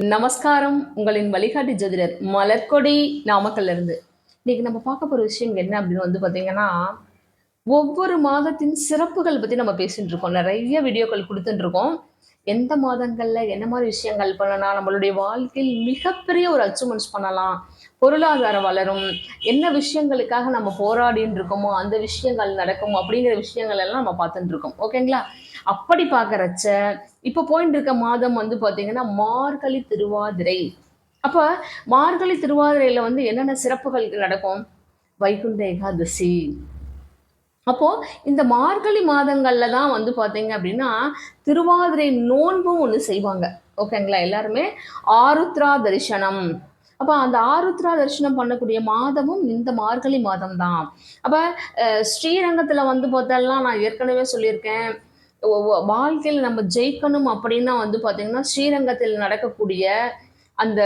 நமஸ்காரம். உங்களின் வழிகாட்டி ஜோதிடர் மலர்கொடி நாமக்கல்ல இருந்து இன்னைக்கு நம்ம பார்க்க போற விஷயம் என்ன அப்படின்னு வந்து பாத்தீங்கன்னா ஒவ்வொரு மாதத்தின் சிறப்புகள் பத்தி நம்ம பேசிட்டு இருக்கோம். நிறைய வீடியோக்கள் கொடுத்துட்டு இருக்கோம். எந்த மாதங்கள்ல என்ன மாதிரி விஷயங்கள் பண்ணலாம்? நம்மளுடைய வாழ்க்கையில் மிகப்பெரிய ஒரு அச்சீவ்மெண்ட்ஸ் பண்ணலாம். பொருளாதாரம் வளரும். என்ன விஷயங்களுக்காக நம்ம போராடின்னு இருக்கோமோ அந்த விஷயங்கள் நடக்கும் அப்படிங்கிற விஷயங்கள் எல்லாம் நம்ம பார்த்துட்டு இருக்கோம். ஓகேங்களா அப்படி பார்க்கறச்ச இப்போ போயிட்டு இருக்க மாதம் வந்து பார்த்தீங்கன்னா மார்கழி திருவாதிரை. அப்போ மார்கழி திருவாதிரையில் வந்து என்னென்ன சிறப்புகள் நடக்கும்? வைகுண்ட ஏகாதசி. அப்போது இந்த மார்கழி மாதங்களில் தான் வந்து பார்த்தீங்க அப்படின்னா திருவாதிரை நோன்பும் ஒன்று செய்வாங்க. ஓகேங்களா எல்லாருமே? ஆருத்ரா தரிசனம். அப்போ அந்த ஆருத்ரா தரிசனம் பண்ணக்கூடிய மாதமும் இந்த மார்கழி மாதம் தான் அப்போ ஸ்ரீரங்கத்தில் வந்து பார்த்தெல்லாம் நான் ஏற்கனவே சொல்லியிருக்கேன். வாழ்க்கையில் நம்ம ஜெயிக்கணும் அப்படின்னா வந்து பார்த்தீங்கன்னா ஸ்ரீரங்கத்தில் நடக்கக்கூடிய அந்த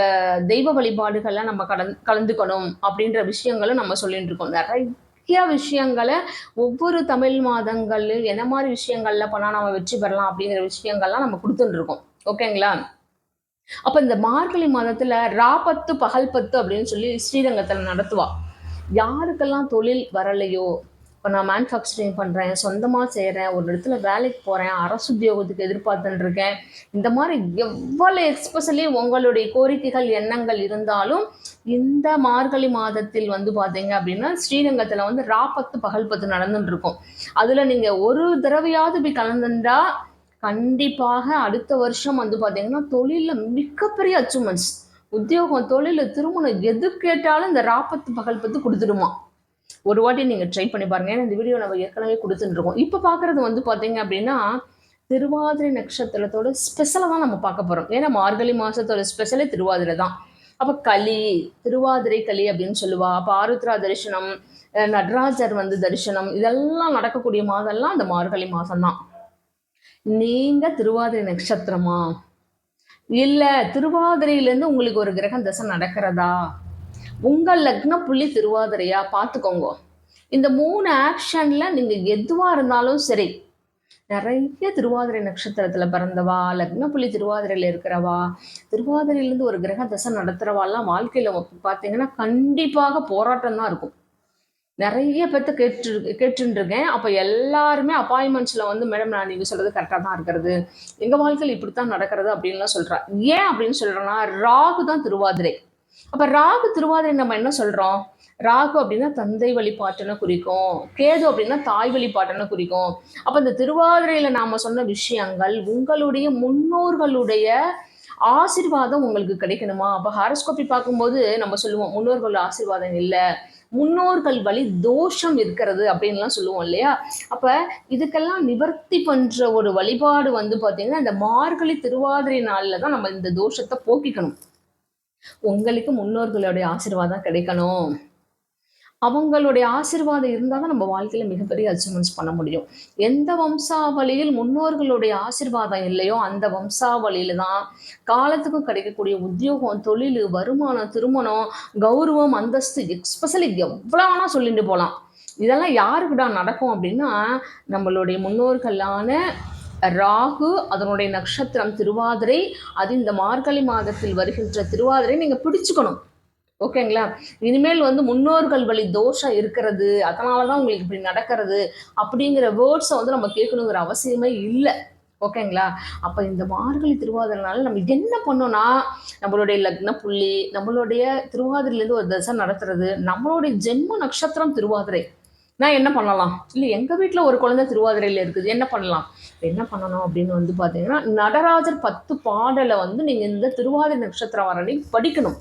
தெய்வ வழிபாடுகள்லாம் நம்ம கலந் கலந்துக்கணும் அப்படின்ற விஷயங்களும் நம்ம சொல்லிட்டு இருக்கோம். நிறைய முக்கிய விஷயங்களை ஒவ்வொரு தமிழ் மாதங்களில் என்ன மாதிரி விஷயங்கள்ல பண்ணால் நம்ம வெற்றி பெறலாம் அப்படிங்கிற விஷயங்கள்லாம் நம்ம கொடுத்துட்டு இருக்கோம். ஓகேங்களா? அப்ப இந்த மார்கழி மாதத்துல ராபத்து பகல் பத்து அப்படின்னு சொல்லி ஸ்ரீரங்கத்துல நடத்துவா. யாருக்கெல்லாம் தொழில் வரலையோ இப்போ நான் மேனுஃபேக்சரிங் பண்ணுறேன் சொந்தமாக செய்கிறேன் ஒரு இடத்துல வேலைக்கு போகிறேன் அரசு உத்தியோகத்துக்கு எதிர்பார்த்துட்டு இருக்கேன். இந்த மாதிரி எவ்வளோ எக்ஸ்பெஷலி உங்களுடைய கோரிக்கைகள் எண்ணங்கள் இருந்தாலும் இந்த மார்கழி மாதத்தில் வந்து பார்த்தீங்க அப்படின்னா ஸ்ரீரங்கத்தில் வந்து ராப்பத்து பகல் பத்து நடந்துட்டு இருக்கும் அதில் நீங்கள் ஒரு தடவையாவது போய் கலந்துட்டா கண்டிப்பாக அடுத்த வருஷம் வந்து பார்த்தீங்கன்னா தொழிலில் மிகப்பெரிய அச்சீவ்மெண்ட்ஸ் உத்தியோகம் தொழில் திருமணம் எது கேட்டாலும் இந்த ராப்பத்து பகல் பத்து கொடுத்துடுமா? ஒரு வாட்டி நீங்கள் ட்ரை பண்ணி பாருங்க. ஏன்னா இந்த வீடியோ நம்ம ஏற்கனவே கொடுத்துட்டு இருக்கோம் இப்போ பார்க்குறது வந்து பார்த்தீங்க அப்படின்னா திருவாதிரை நட்சத்திரத்தோட ஸ்பெஷலாக தான் நம்ம பார்க்க போகிறோம் ஏன்னா மார்கழி மாதத்தோட ஸ்பெஷலே திருவாதிரை தான் அப்போ களி திருவாதிரை களி அப்படின்னு சொல்லுவா. அப்போ ஆருத்ரா தரிசனம் நடராஜர் வந்து தரிசனம் இதெல்லாம் நடக்கக்கூடிய மாதம்லாம் அந்த மார்கழி மாதம்தான் நீங்க திருவாதிரை நட்சத்திரமா? இல்ல திருவாதிரையிலேருந்து உங்களுக்கு ஒரு கிரகம் தசை நடக்கிறதா? உங்க லக்ன புள்ளி திருவாதிரையா? பார்த்துக்கோங்க இந்த மூணு ஆக்ஷன்ல நீங்க எதுவா இருந்தாலும் சரி நிறைய திருவாதிரை நட்சத்திரத்துல பிறந்தவா லக்ன புள்ளி திருவாதிரையில இருக்கிறவா திருவாதிரையிலேருந்து ஒரு கிரக தசை நடத்துறவாலாம் வாழ்க்கையில பார்த்தீங்கன்னா கண்டிப்பாக போராட்டம் தான் இருக்கும். நிறைய பேர்த்த கேட்டு கேட்டுருக்கேன் இருக்கேன் அப்போ எல்லாருமே அப்பாயின்மெண்ட்ஸில் வந்து மேடம் நான் நீங்கள் சொல்கிறது கரெக்டாக தான் இருக்கிறது. எங்கள் வாழ்க்கையில் இப்படித்தான் நடக்கிறது அப்படின்லாம் சொல்கிறா ஏன் அப்படின்னு சொல்கிறேன்னா ராகு தான் திருவாதிரை. அப்போ ராகு திருவாதிரை நம்ம என்ன சொல்கிறோம் ராகு அப்படின்னா தந்தை வழிபாட்டுன்னு குறிக்கும். கேது அப்படின்னா தாய் வழிபாட்டுன்னு குறிக்கும். அப்போ இந்த திருவாதிரையில் நாம் சொன்ன விஷயங்கள் உங்களுடைய முன்னோர்களுடைய ஆசீர்வாதம் உங்களுக்கு கிடைக்கணுமா? அப்போ ஹாரோஸ்கோப்பி பார்க்கும்போது நம்ம சொல்லுவோம் முன்னோர்கள் ஆசிர்வாதம் இல்லை. முன்னோர்கள் வழி தோஷம் இருக்கிறது அப்படின்லாம் சொல்லுவோம் இல்லையா? அப்ப இதுக்கெல்லாம் நிவர்த்தி பண்ற ஒரு வழிபாடு வந்து பாத்தீங்கன்னா இந்த மார்கழி திருவாதிரை நாளில் தான் நம்ம இந்த தோஷத்தை போக்கிக்கணும். உங்களுக்கு முன்னோர்களுடைய ஆசீர்வாதம் கிடைக்கணும். அவங்களுடைய ஆசீர்வாதம் இருந்தால் தான் நம்ம வாழ்க்கையில மிகப்பெரிய அச்சீவ்மெண்ட்ஸ் பண்ண முடியும். எந்த வம்சாவளியில் முன்னோர்களுடைய ஆசீர்வாதம் இல்லையோ அந்த வம்சாவளியில தான் காலத்துக்கும் கிடைக்கக்கூடிய உத்தியோகம் தொழில் வருமானம் திருமணம் கௌரவம் அந்தஸ்து எக்ஸ்பெஷலி எவ்வளோ வேணா சொல்லிட்டு போகலாம் இதெல்லாம் யாருக்குடா நடக்கும் அப்படின்னா நம்மளுடைய முன்னோர்களான ராகு அதனுடைய நட்சத்திரம் திருவாதிரை அது இந்த மார்கழி மாதத்தில் வருகின்ற திருவாதிரை நீங்கள் பிடிச்சுக்கணும். ஓகேங்களா? இனிமேல் வந்து முன்னோர்கள் வழி தோஷம் இருக்கிறது அதனால தான் உங்களுக்கு இப்படி நடக்கிறது அப்படிங்கிற வேர்ட்ஸை வந்து நம்ம கேட்கணுங்கிற அவசியமே இல்லை. ஓகேங்களா? அப்போ இந்த மார்கழி திருவாதிரனால நம்ம என்ன பண்ணோம்னா நம்மளுடைய லக்ன புள்ளி நம்மளுடைய திருவாதிரையிலேருந்து ஒரு தசை நடத்துறது நம்மளுடைய ஜென்ம நட்சத்திரம் திருவாதிரை. நான் என்ன பண்ணலாம்? இல்லை எங்கள் வீட்டில் ஒரு குழந்தை திருவாதிரையில் இருக்குது. என்ன பண்ணலாம்? என்ன பண்ணணும் அப்படின்னு வந்து பார்த்தீங்கன்னா நடராஜர் பத்து பாடலை வந்து நீங்கள் இந்த திருவாதிரை நட்சத்திரம் வர அன்னைக்கு படிக்கணும்.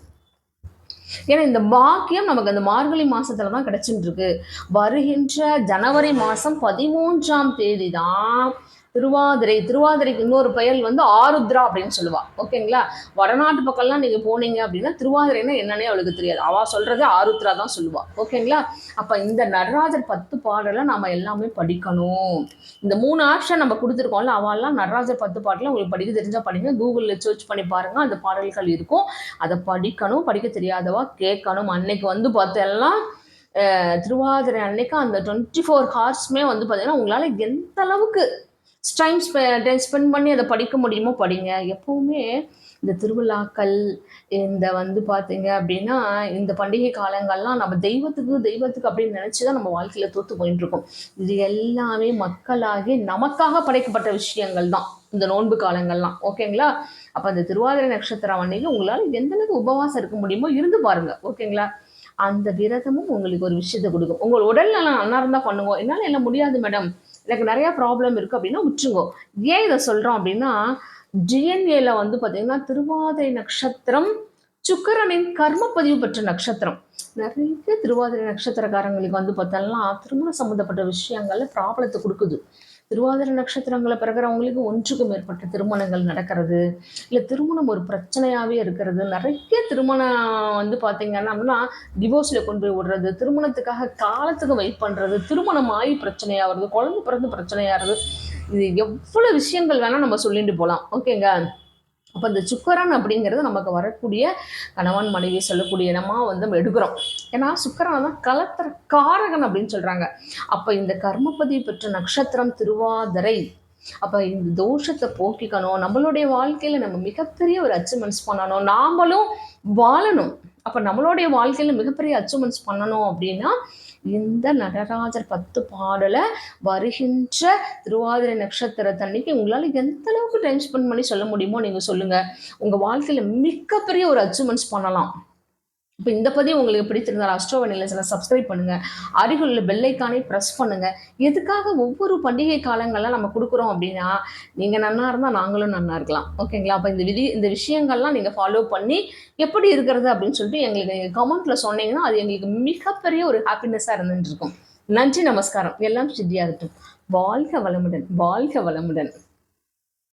ஏன்னா இந்த பாக்கியம் நமக்கு அந்த மார்கழி மாசத்துல தான் கிடைச்சிட்டு இருக்கு. வருகின்ற ஜனவரி மாதம் பதிமூன்றாம் தேதி தான் திருவாதிரை திருவாதிரைக்கு இன்னொரு பெயர் வந்து ஆருத்ரா அப்படின்னு சொல்லுவா. ஓகேங்களா? வடநாட்டு பக்கம்லாம் நீங்க போனீங்க அப்படின்னா திருவாதிரைன்னா என்னன்னே அவளுக்கு தெரியாது. அவ சொல்றது ஆருத்ரா தான் சொல்லுவா. ஓகேங்களா? அப்ப இந்த நடராஜர் பத்து பாடலை நாம எல்லாமே படிக்கணும். இந்த மூணு ஆப்ஷன் நம்ம கொடுத்துருக்கோம்ல அவெல்லாம் நடராஜர் பத்து பாடல உங்களுக்கு படிக்க தெரிஞ்சா படிங்க. கூகுளில் சர்ச் பண்ணி பாருங்க அந்த பாடல்கள் இருக்கும். அதை படிக்கணும் படிக்க தெரியாதவா கேட்கணும். அன்னைக்கு வந்து பார்த்தெல்லாம் திருவாதிரை அன்னைக்கு அந்த டுவெண்ட்டி ஃபோர் ஹார்ஸ்மே வந்து பார்த்தீங்கன்னா உங்களால் எந்த அளவுக்கு டைம் ஸ்பெ ஸ்பெண்ட் பண்ணி அதை படிக்க முடியுமோ படிங்க. எப்போவுமே இந்த திருவிழாக்கள் இந்த வந்து பார்த்தீங்க அப்படின்னா இந்த பண்டிகை காலங்கள்லாம் நம்ம தெய்வத்துக்கு தெய்வத்துக்கு அப்படின்னு நினச்சி தான் நம்ம வாழ்க்கையில் தோற்று போயிட்டு இருக்கோம் இது எல்லாமே மக்களாகி நமக்காக படைக்கப்பட்ட விஷயங்கள் தான் இந்த நோன்பு காலங்கள்லாம். ஓகேங்களா அப்போ அந்த திருவாதிரை நட்சத்திரம் அன்னைக்கு உங்களால் எந்தளவுக்கு உபவாசம் இருக்க முடியுமோ இருந்து பாருங்கள் ஓகேங்களா அந்த விரதமும் உங்களுக்கு ஒரு விஷயத்தை கொடுக்கும். உங்கள் உடல் நலம் நல்லா இருந்தால் பண்ணுவோம் என்னால் எல்லாம் முடியாது மேடம் எனக்கு நிறைய ப்ராப்ளம் இருக்குது அப்படின்னா விட்டுருங்கோ. ஏன் இதை சொல்கிறோம் அப்படின்னா ஜிஎன்ஏல வந்து பார்த்தீங்கன்னா திருவாதிரை நட்சத்திரம் சுக்கிரனின் கர்ம பதிவு பெற்ற நட்சத்திரம். நிறைய திருவாதிரை நட்சத்திரக்காரங்களுக்கு வந்து பார்த்தோம்னா திருமணம் சம்மந்தப்பட்ட விஷயங்கள்ல ப்ராப்ளத்தை கொடுக்குது. திருவாதிரை நட்சத்திரங்களை பிறகுறவங்களுக்கு ஒன்றுக்கு மேற்பட்ட திருமணங்கள் நடக்கிறது. இல்லை திருமணம் ஒரு பிரச்சனையாகவே இருக்கிறது. நிறைய திருமணம் வந்து பார்த்தீங்கன்னா டிவோர்ஸில் கொண்டு போய் விடுறது திருமணத்துக்காக காலத்துக்கு வெயிட் பண்ணுறது திருமணம் ஆகி பிரச்சனையாகிறது குழந்தை பிறந்து பிரச்சனையாகிறது இது எவ்வளோ விஷயங்கள் வேணால் நம்ம சொல்லிட்டு போகலாம் ஓகேங்க அப்போ இந்த சுக்கரன் அப்படிங்கிறது நமக்கு வரக்கூடிய கணவன் மனைவி சொல்லக்கூடிய இடமா வந்து நம்ம எடுக்கிறோம். ஏன்னா சுக்கரன் தான் கலத்தர காரகன் அப்படின்னு சொல்கிறாங்க அப்போ இந்த கர்மபதி பெற்ற நட்சத்திரம் திருவாதிரை. அப்போ இந்த தோஷத்தை போக்கிக்கணும். நம்மளுடைய வாழ்க்கையில் நம்ம மிகப்பெரிய ஒரு அச்சீவ்மெண்ட்ஸ் பண்ணணும். நாமளும் வாழணும். அப்போ நம்மளுடைய வாழ்க்கையில் மிகப்பெரிய அச்சீவ்மெண்ட்ஸ் பண்ணணும் அப்படின்னா இந்த நடராஜர் பத்து பாடலை வருகின்ற திருவாதிரை நட்சத்திரத்தன்னைக்கு உங்களால் எந்த அளவுக்கு டைம் ஸ்பெண்ட் பண்ணி சொல்ல முடியுமோ நீங்கள் சொல்லுங்கள் உங்கள் வாழ்க்கையில் மிகப்பெரிய ஒரு அச்சீவ்மெண்ட்ஸ் பண்ணலாம். இப்போ இந்த பதிவு உங்களுக்கு பிடித்திருந்தால் அஸ்ட்ரோ வனிலஸில் சப்ஸ்கிரைப் பண்ணுங்கள் அருகில் பெல்லைக்கானே ப்ரெஸ் பண்ணுங்கள் எதுக்காக ஒவ்வொரு பண்டிகை காலங்கள்லாம் நம்ம கொடுக்குறோம் அப்படின்னா நீங்கள் நன்னா இருந்தால் நாங்களும் நன்னா இருக்கலாம். ஓகேங்களா அப்போ இந்த விதி இந்த விஷயங்கள்லாம் நீங்கள் ஃபாலோ பண்ணி எப்படி இருக்கிறது அப்படின்னு சொல்லிட்டு எங்களுக்கு நீங்கள் கமெண்ட்டில் சொன்னீங்கன்னா அது எங்களுக்கு மிகப்பெரிய ஒரு ஹாப்பினஸ்ஸாக இருந்துட்டு இருக்கும். நன்றி நமஸ்காரம். எல்லாம் சித்தியாகட்டும். வாழ்க வளமுடன் வாழ்க வளமுடன்.